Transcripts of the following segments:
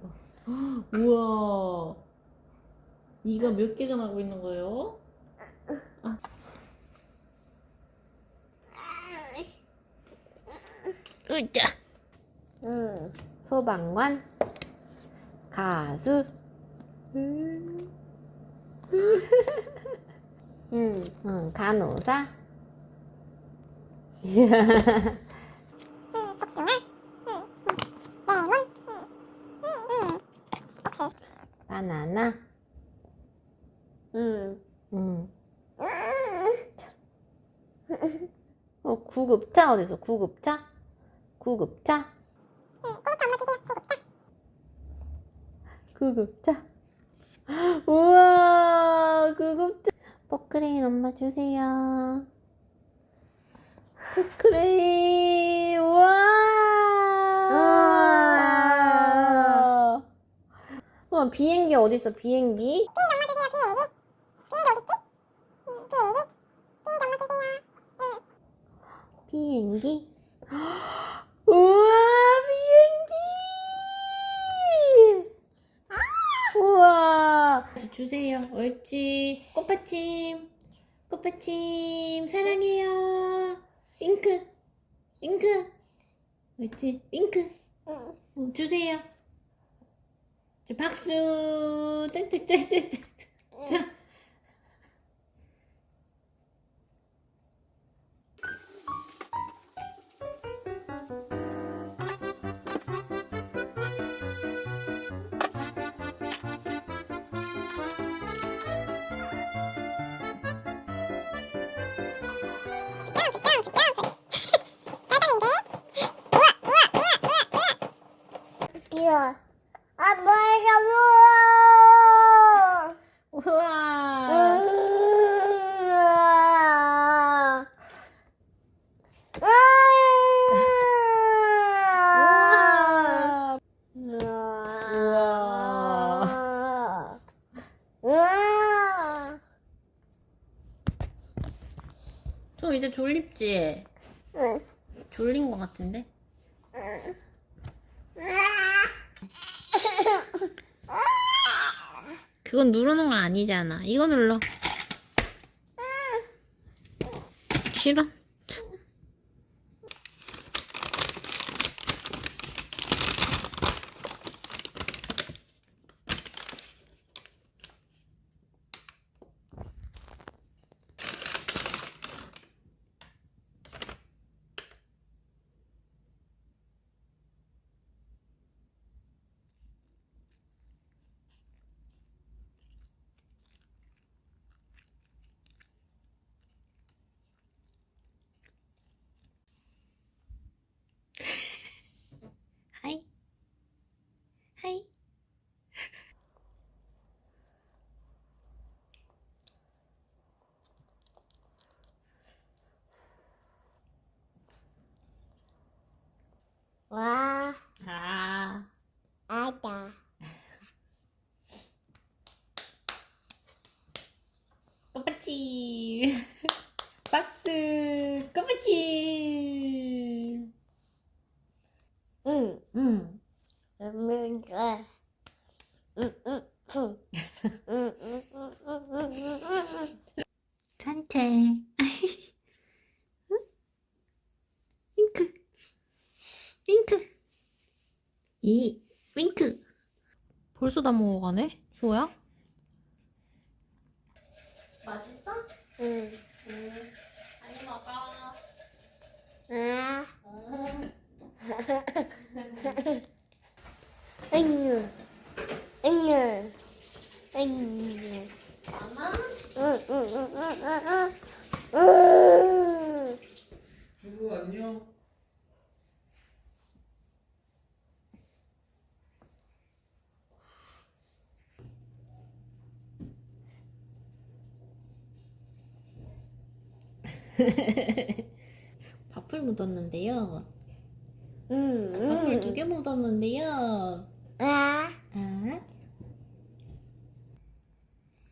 봐봐. 우와. 이가 몇 개가 나고 있는 거예요? 으짜. 응. 소방관. 가수. 음. 응. 응, 간호사. 바나나. 응. 응. 어, 구급차 어디서? 구급차? 구급차? 구급차. 우와, 구급차. 포크레인 엄마 주세요. 포크레인, 우와. 우와, 비행기 어딨어, 비행기? 비행기? 우와, 비행기! 우와! 주세요. 옳지. 꽃받침. 꽃받침. 사랑해요. 윙크. 윙크. 옳지. 어, 주세요. 박수! 땡땡땡땡. 아, 뭐야, 뭐. 우와. 우와. 좀 이제 졸립지? 졸린 것 같은데? 그건 누르는 건 아니잖아. 이거 눌러. 싫어? 응. 응. 응. 좋아. 응, 응, 응. 응, 응, 응, 응, 응, 응. 산책. 윙크. 윙크. 이, 윙크. 벌써 다 먹어가네? 소야? 누구 안녕? 밥풀 묻었는데요. 음, 밥을 음. 두개 묻었는데요. 아, 아.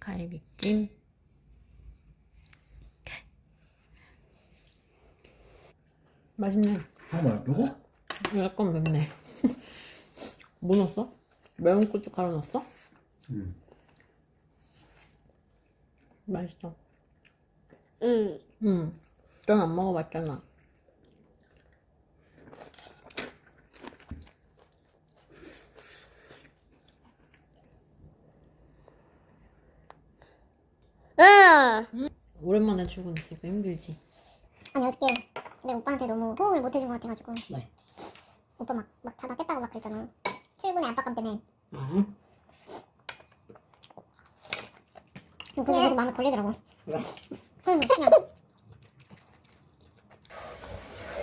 갈비찜. 맛있네. 형 말고? 약간 맵네. 뭐 넣었어? 매운 고춧가루 넣었어? 응. 맛있어. 음. 응. 넌 안 먹어봤잖아. 응. 오랜만에 출근했으니까 힘들지. 아니 어떻게 내 오빠한테 너무 호응을 못 해준 것 같아가지고 네. 오빠 막, 막 자다 깼다고 막 그랬잖아 출근에 압박감 때문에 아, 그게 계속 마음에 걸리더라고 그래. 그래서 그냥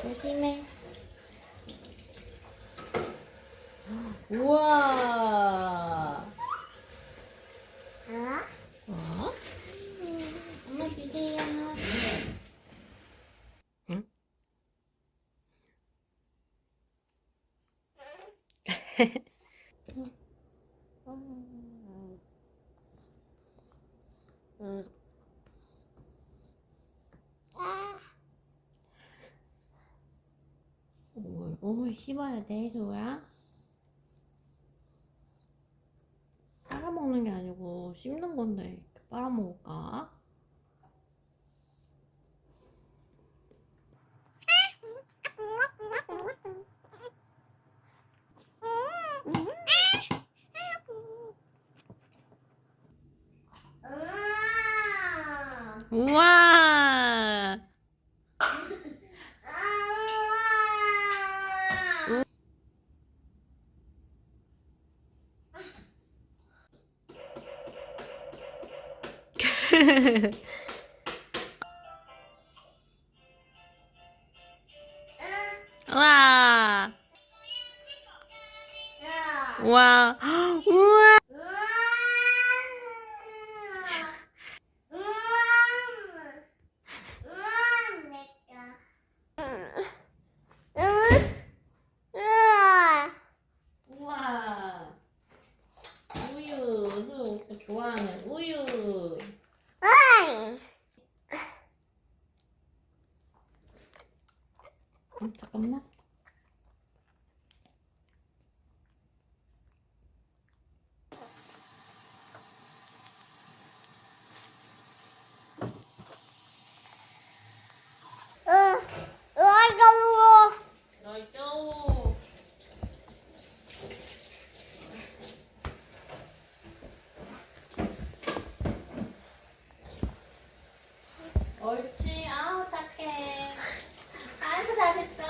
조심해. 우와. 아, 어? 엄마 주세요. 응? 음. 아, 오, 오 씹어야 돼, 조야. 빨아먹는 게 아니고 씹는 건데 이렇게 빨아먹을까? 아, 우와! 우와! 우와! 우와! 우와! 우유, 수 오빠 좋아하는 우유. 음, 잠깐만. 나이죠. 옳지. 아우 착해. 아이고 잘했어.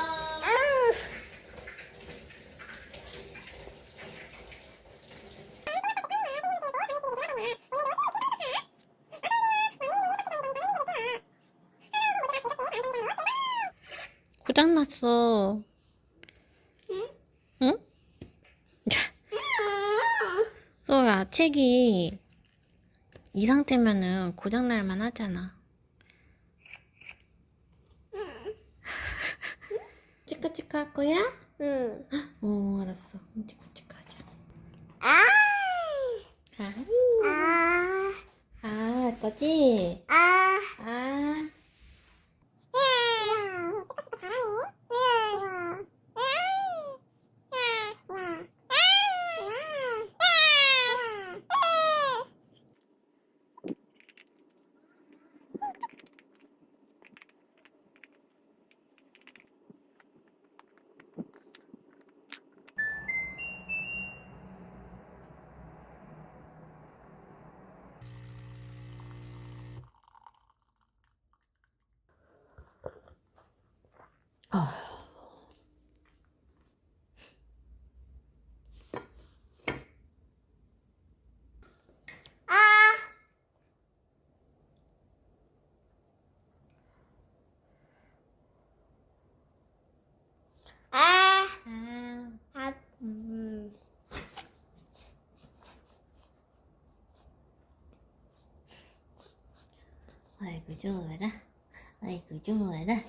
고장 났어. 응? 소야 책이 이 상태면은 고장 날만 하잖아. 치카치카 할 거야? 응. 어 알았어. 치카치카 하자. 아, 아, 아, 아, 할 거지? 아. 아, 치카치카 잘하네. 아. 아. 아. 아. 음. 아이고 좋아라. 아이고 좋아라.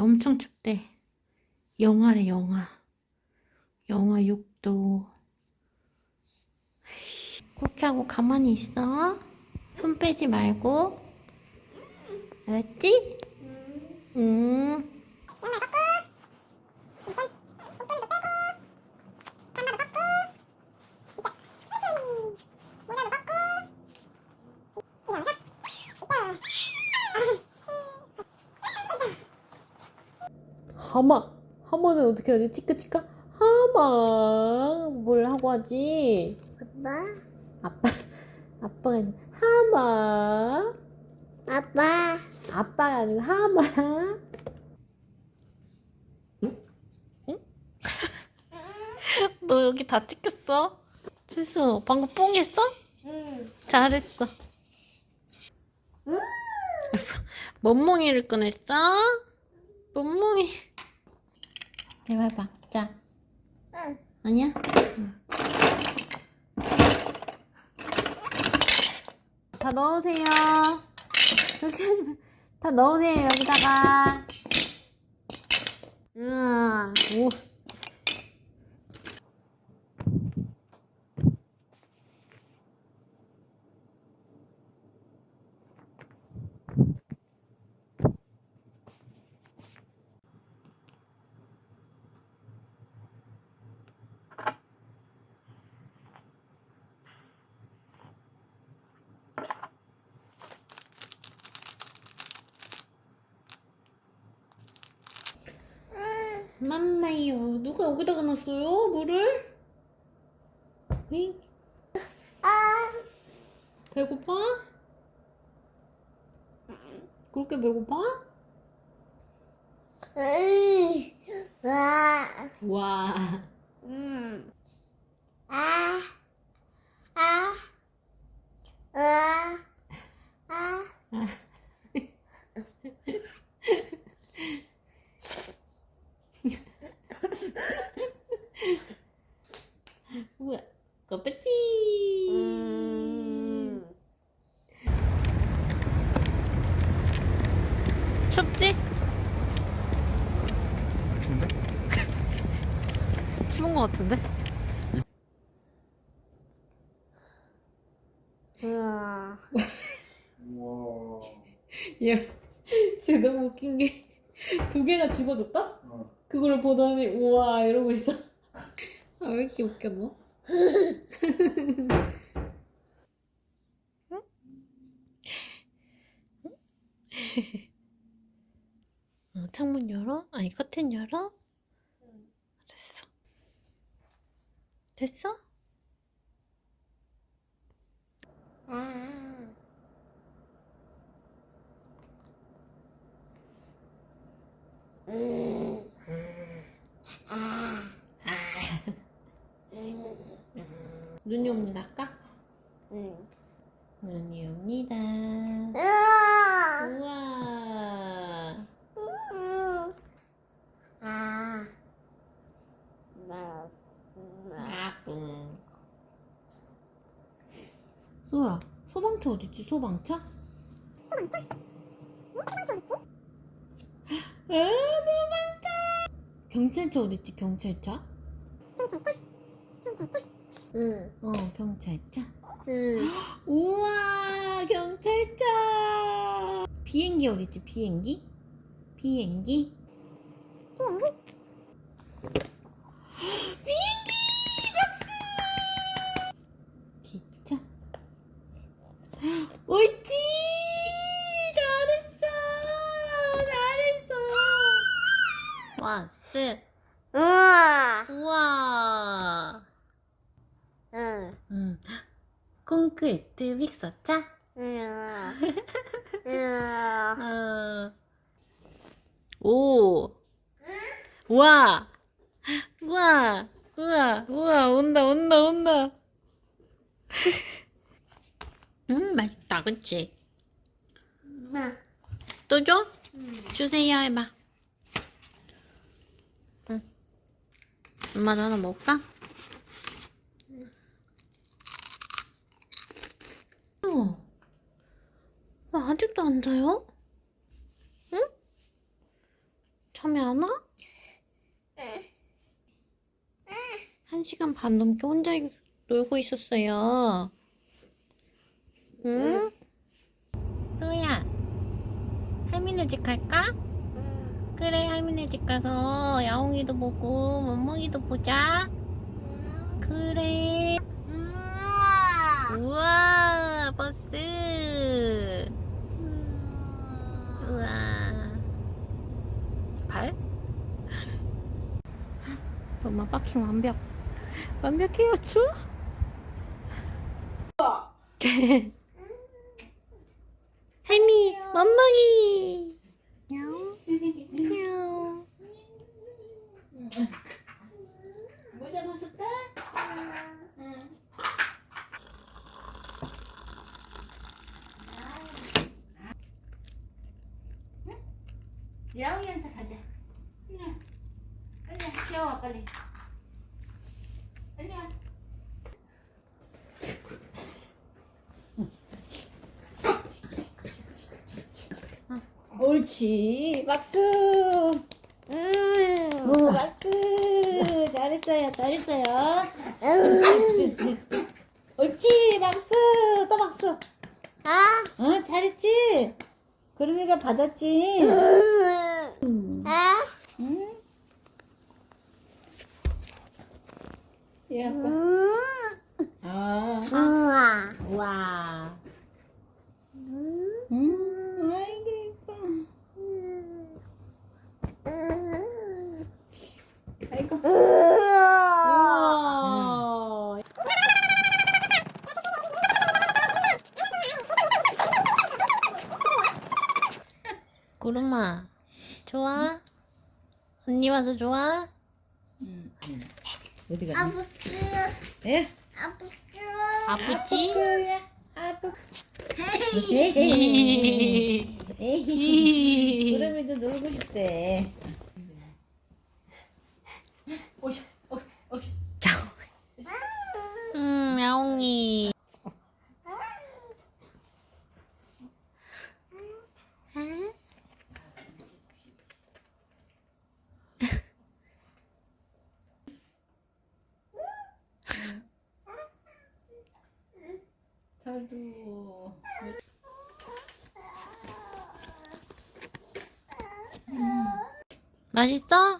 엄청 춥대. 영하래 영하. 영하 6도. 그렇게 하고 가만히 있어. 손 빼지 말고. 알았지? 응. 하마. 하마는 어떻게 하지? 치크치카? 하마. 뭘 하고 하지? 아빠? 아빠. 아빠가 아니라 하마. 아빠? 아빠가 아니고 하마. 너 여기 다 찍혔어? 실수 방금 뽕했어? 응. 잘했어. 멍멍이를 꺼냈어? 멍멍이. 해봐봐. 자. 응. 아니야? 응. 다 넣으세요. 그렇게 하지 마. 다 넣으세요, 여기다가. 응. 오. 맘마요. 누가 여기다가 놨어요? 물을? 응? 아. 배고파? 그렇게 배고파? 응. 와. 와. 음. 아. 아. 으아. 아. 뭐야? 꺼뺐지? 음. 춥지? 추운데? 추운 거 같은데? 우와. 우와. 야, 진짜 너무 웃긴 게 두 개가 집어졌다? 어. 그걸 보더니 우와 이러고 있어. 아, 왜 이렇게 웃겨 너? 어, 창문 열어? 아니 커튼 열어? 됐어? 아. 음. 아. 눈이 옵니다. 아까? 음. 눈이 옵니다. 으아. 우와. 음. 아. 나. 아뿡. 소야, 소방차 어딨지? 소방차? 소방차 어딨지? 아, 소방차! 경찰차 어딨지? 경찰차? 경찰차? 경찰차? 응. 어, 경찰차. 응. 우와, 경찰차! 비행기 어딨지? 비행기? 비행기? 비행기! 박수! 기차? 옳지! 잘했어! 잘했어! 왔어! 우와. 우와! 응. 응. 콘크리트 믹서차? 우와. 우와. 어. 오! 우와! 우와, 우와, 우와, 온다, 온다, 온다. 음, 맛있다, 그치? 엄마. 또 줘? 주세요, 해봐. 응. 엄마도 하나 먹을까? 어. 왜 아직도 안 자요? 응? 잠이 안 와? 한 시간 반 넘게 혼자 놀고 있었어요. 응? 소야, 할미네 집 갈까? 응. 그래, 할미네 집 가서 야옹이도 보고 멍멍이도 보자. 응. 그래. 우와. 우와, 버스. 우와. 발? 엄마 파킹 완벽. 완벽해요, 추? 할미, 멍멍이. 야옹. 야옹. 모자 벗을까? 응. 야옹이한테 가자. 그냥. 그냥 귀여워, 빨리. 빨리 와. 옳지. 박수. 음. 오, 박수. 잘했어요. 잘했어요. 옳지. 박수. 또 박수. 아. 어, 잘했지? 구름이가 받았지? 음. 아. 응? 예, 아빠. 음. 아. 우와. 와. 음. 음, 아이고, 이뻐. 아이고. 우와. 구름아, 좋아? 언니 와서 좋아? 어디 갔니? 아프지. 예? 아프지. 아프지? 아프. 구름이도 놀고 싶대. 오셔, 오셔, 오셔. 음, 야옹이. 잘도. 맛있어?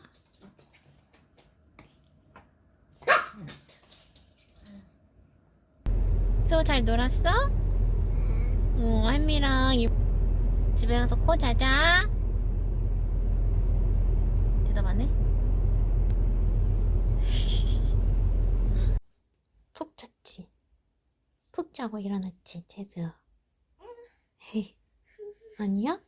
수호 잘 놀았어? 응, 할미랑 이- 집에 가서 코 자자. 대답 안 해? 푹 잤지. 푹 자고 일어났지. 헤이. 아니야?